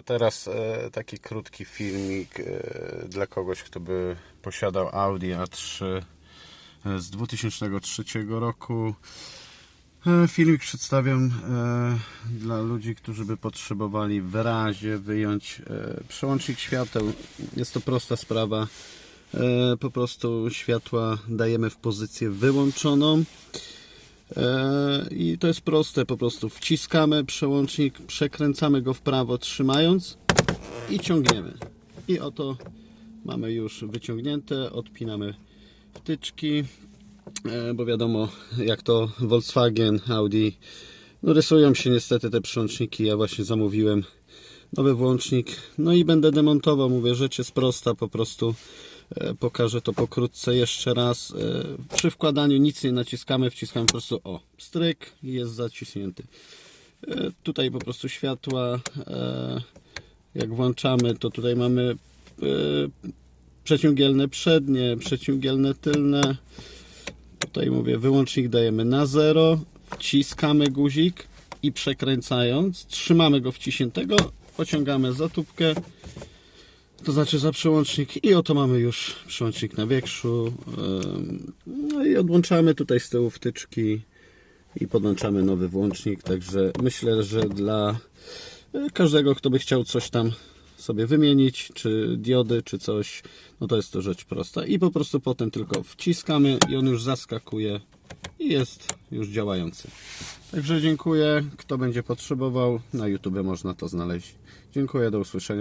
A teraz e, taki krótki filmik e, dla kogoś, kto by posiadał Audi A3 e, z 2003 roku. E, Filmik przedstawiam e, dla ludzi, którzy by potrzebowali w razie wyjąć e, przełącznik świateł. Jest to prosta sprawa. Po prostu światła dajemy w pozycję wyłączoną. E, I to jest proste, po prostu wciskamy przełącznik, przekręcamy go w prawo trzymając i ciągniemy. I oto mamy już wyciągnięte, odpinamy wtyczki, e, bo wiadomo jak to Volkswagen, Audi, no rysują się niestety te przełączniki, ja właśnie zamówiłem nowy włącznik, no i będę demontował, mówię, rzecz jest prosta, po prostu pokażę to pokrótce jeszcze raz. E, Przy wkładaniu nic nie naciskamy, wciskamy po prostu o, stryk jest zaciśnięty. E, Tutaj po prostu światła, e, jak włączamy, to tutaj mamy e, przeciągielne przednie, przeciągielne tylne. Tutaj mówię, wyłącznik dajemy na zero, wciskamy guzik i przekręcając, trzymamy go wciśniętego, pociągamy za tubkę, to znaczy za przełącznik i oto mamy już przełącznik na. Ym, No i odłączamy tutaj z tyłu wtyczki i podłączamy nowy włącznik, także myślę, że dla y, każdego, kto by chciał coś tam sobie wymienić, czy diody, czy coś, no to jest to rzecz prosta. I po prostu potem tylko wciskamy i on już zaskakuje i jest już działający. Także dziękuję. Kto będzie potrzebował, na YouTube można to znaleźć. Dziękuję, do usłyszenia.